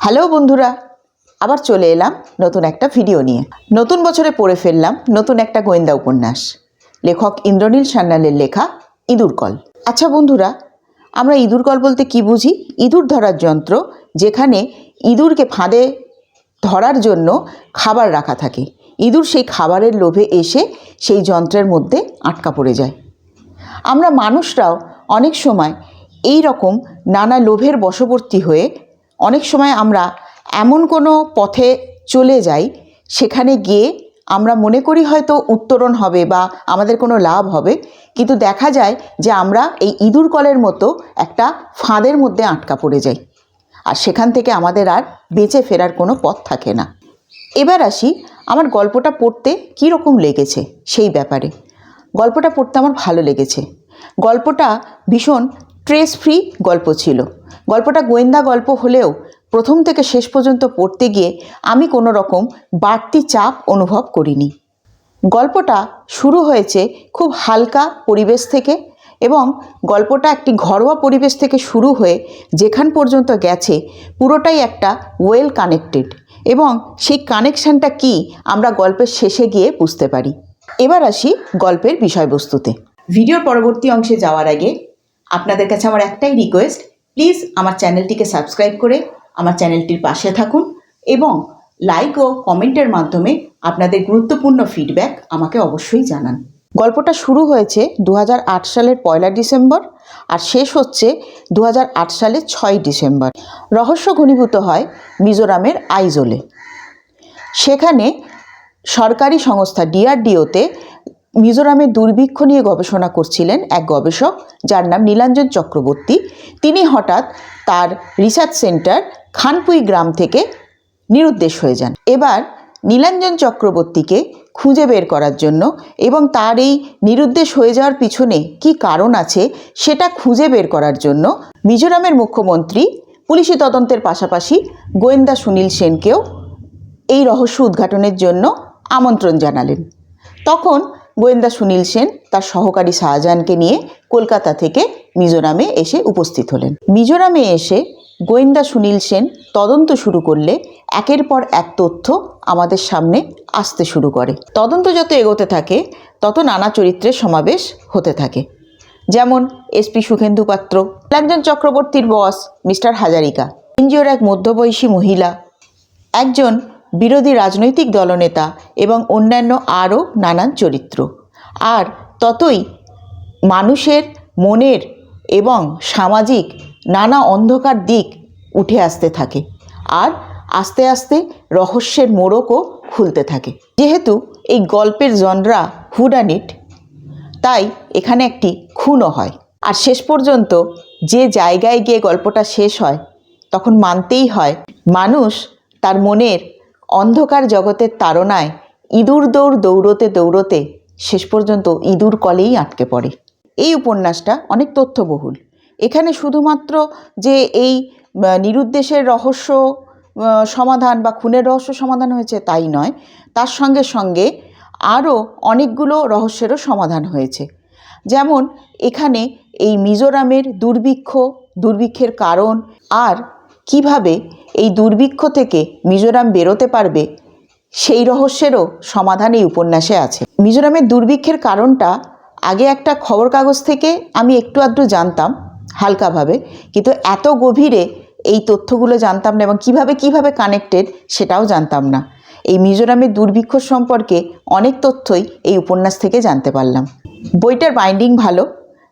Hello বন্ধুরা, আবার চলে এলাম নতুন একটা ভিডিও নিয়ে। নতুন বছরে পড়ে ফেললাম নতুন একটা গোয়েন্দা উপন্যাস। লেখক ইন্দ্রনীল সান্যালের লেখা ইঁদুর কল। আচ্ছা বন্ধুরা, আমরা ইঁদুর কল বলতে কি বুঝি? ইঁদুর ধরার যন্ত্র যেখানে ইঁদুরকে ফাঁদে ধরার জন্য খাবার রাখা থাকে। ইঁদুর সেই খাবারের লোভে এসে সেই যন্ত্রের মধ্যে আটকা পড়ে যায়। আমরা মানুষরাও অনেক সময় এই রকম নানা লোভের বশবর্তী হয়ে অনেক সময় আমরা এমন কোনো পথে চলে যাই, সেখানে গিয়ে আমরা মনে করি হয়তো উত্তরণ হবে বা আমাদের কোনো লাভ হবে। কিন্তু দেখা যায় যে আমরা এই ইঁদুর কলের মতো একটা ফাঁদের মধ্যে আটকা পড়ে যাই। আর সেখান থেকে আমাদের আর বেঁচে ফেরার কোনো পথ থাকে না। এবার আসি আমার গল্পটা পড়তে কী রকম লেগেছে সেই ব্যাপারে। গল্পটা পড়তে আমার ভালো লেগেছে। গল্পটা ভীষণ স্ট্রেস ফ্রি গল্প ছিল। গল্পটা গোয়েন্দা গল্প হলেও প্রথম থেকে শেষ পর্যন্ত পড়তে গিয়ে আমি কোনো রকম বাড়তি চাপ অনুভব করিনি। গল্পটা শুরু হয়েছে খুব হালকা পরিবেশ থেকে এবং গল্পটা একটি ঘরোয়া পরিবেশ থেকে শুরু হয়ে যেখান পর্যন্ত গেছে পুরোটাই একটা ওয়েল কানেক্টেড এবং সেই কানেকশানটা কি আমরা গল্পের শেষে গিয়ে বুঝতে পারি। এবার আসি গল্পের বিষয়বস্তুতে। ভিডিওর পরবর্তী অংশে যাওয়ার আগে আপনাদের কাছে আমার একটাই রিকোয়েস্ট প্লিজ আমার চ্যানেলটিকে সাবস্ক্রাইব করে আমার চ্যানেলটির পাশে থাকুন এবং লাইক ও কমেন্টের মাধ্যমে আপনাদের গুরুত্বপূর্ণ ফিডব্যাক আমাকে অবশ্যই জানান। গল্পটা শুরু হয়েছে দু হাজার আট সালের পয়লা ডিসেম্বর আর শেষ হচ্ছে দু সালের ছয় ডিসেম্বর। রহস্য ঘনীভূত হয় মিজোরামের আইজোলে। সেখানে সরকারি সংস্থা ডিআরডিওতে মিজোরামের দুর্ভিক্ষ নিয়ে গবেষণা করছিলেন এক গবেষক, যার নাম নীলাঞ্জন চক্রবর্তী। তিনি হঠাৎ তার রিসার্চ সেন্টার খানপুই গ্রাম থেকে নিরুদ্দেশ হয়ে যান। এবার নীলাঞ্জন চক্রবর্তীকে খুঁজে বের করার জন্য এবং তার এই নিরুদ্দেশ হয়ে যাওয়ার পিছনে কি কারণ আছে সেটা খুঁজে বের করার জন্য মিজোরামের মুখ্যমন্ত্রী, পুলিশি তদন্তের পাশাপাশি গোয়েন্দা সুনীল সেনকেও এই রহস্য উদ্ঘাটনের জন্য আমন্ত্রণ জানালেন। তখন গোয়েন্দা সুনীল সেন তার সহকারী শাহজাহানকে নিয়ে কলকাতা থেকে মিজোরামে এসে উপস্থিত হলেন। মিজোরামে এসে গোয়েন্দা সুনীল সেন তদন্ত শুরু করলে একের পর এক তথ্য আমাদের সামনে আসতে শুরু করে। তদন্ত যত এগোতে থাকে, তত নানা চরিত্রের সমাবেশ হতে থাকে। যেমন এসপি সুখেন্দু পাত্র নীলাঞ্জন চক্রবর্তীর বস মিস্টার হাজারিকা, এনজিওর এক মধ্যবয়সী মহিলা, একজন বিরোধী রাজনৈতিক দলনেতা এবং অন্যান্য আরও নানান চরিত্র। আর ততই মানুষের মনের এবং সামাজিক নানা অন্ধকার দিক উঠে আসতে থাকে আর আস্তে আস্তে রহস্যের মোড়কও খুলতে থাকে। যেহেতু এই গল্পের জনরা হুডানিট, তাই এখানে একটি খুনও হয়। আর শেষ পর্যন্ত যে জায়গায় গিয়ে গল্পটা শেষ হয়, তখন মানতেই হয় মানুষ তার মনের অন্ধকার জগতের তাড়নায় ইঁদুর দৌড় দৌড়তে দৌড়তে শেষ পর্যন্ত ইঁদুর কলেই আটকে পড়ে। এই উপন্যাসটা অনেক তথ্যবহুল। এখানে শুধুমাত্র যে এই নিরুদ্দেশের রহস্য সমাধান বা খুনের রহস্য সমাধান হয়েছে তাই নয়, তার সঙ্গে সঙ্গে আরও অনেকগুলো রহস্যেরও সমাধান হয়েছে। যেমন এখানে এই মিজোরামের দুর্ভিক্ষ, দুর্ভিক্ষের কারণ আর কীভাবে এই দুর্ভিক্ষ থেকে মিজোরাম বেরোতে পারবে, সেই রহস্যেরও সমাধান এই উপন্যাসে আছে। মিজোরামের দুর্ভিক্ষের কারণটা আগে একটা খবর কাগজ থেকে আমি একটু আধটু জানতাম, হালকাভাবে, কিন্তু এত গভীরে এই তথ্যগুলো জানতাম না এবং কীভাবে কীভাবে কানেক্টেড সেটাও জানতাম না। এই মিজোরামের দুর্ভিক্ষ সম্পর্কে অনেক তথ্যই এই উপন্যাস থেকে জানতে পারলাম। বইটার বাইন্ডিং ভালো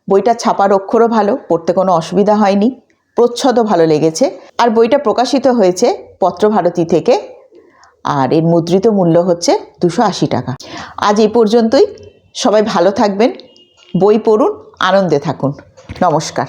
বইটা ছাপার অক্ষরও ভালো, পড়তে কোনো অসুবিধা হয়নি। প্রচ্ছদও ভালো লেগেছে। আর বইটা প্রকাশিত হয়েছে পত্রভারতী থেকে। আর এর মুদ্রিত মূল্য হচ্ছে দুশো আশি টাকা। আজ এই পর্যন্তই। সবাই ভালো থাকবেন, বই পড়ুন, আনন্দে থাকুন। নমস্কার।